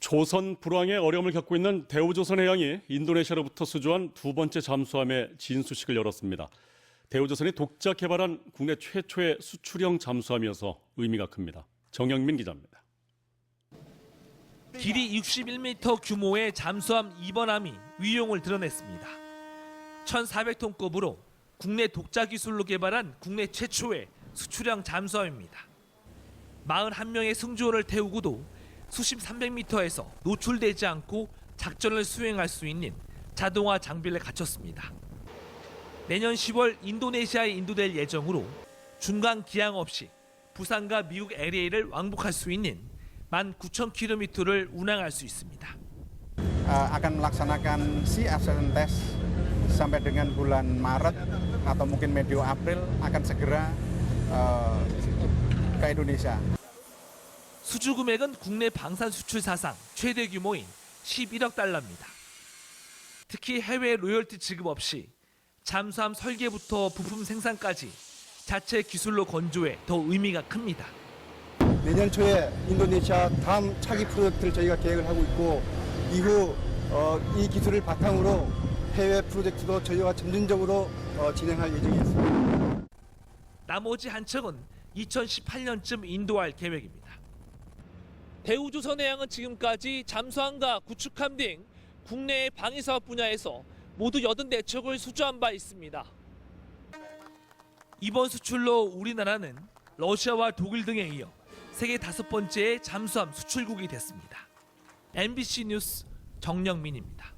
조선 불황의 어려움을 겪고 있는 대우조선 해양이 인도네시아로부터 수주한 두 번째 잠수함의 진수식을 열었습니다. 대우조선이 독자 개발한 국내 최초의 수출형 잠수함이어서 의미가 큽니다. 정영민 기자입니다. 길이 61m 규모의 잠수함 2번함이 위용을 드러냈습니다. 1,400톤급으로 국내 독자 기술로 개발한 국내 최초의 수출형 잠수함입니다. 41명의 승조원을 태우고도 수심 300m에서 노출되지 않고 작전을 수행할 수 있는 자동화 장비를 갖췄습니다. 내년 10월 인도네시아에 인도될 예정으로 중간 기항 없이 부산과 미국 LA를 왕복할 수 있는 19,000km를 운항할 수 있습니다. uh, akan melaksanakan sea accident test sampai dengan bulan Maret atau mungkin medio April akan segera uh, ke Indonesia. 수주 금액은 국내 방산 수출 사상 최대 규모인 11억 달러입니다. 특히 해외 로열티 지급 없이 잠수함 설계부터 부품 생산까지 자체 기술로 건조해 더 의미가 큽니다. 내년 초에 인도네시아 다음 차기 프로젝트를 저희가 계획을 하고 있고 이후 어, 이 기술을 바탕으로 해외 프로젝트도 저희가 점진적으로 어, 진행할 예정이었습니다. 나머지 한 척은 2018년쯤 인도할 계획입니다. 대우조선해양은 지금까지 잠수함과 구축함 등 국내의 방위 사업 분야에서 모두 84척을 수주한 바 있습니다. 이번 수출로 우리나라는 러시아와 독일 등에 이어 세계 다섯 번째의 잠수함 수출국이 됐습니다. MBC 뉴스 정영민입니다.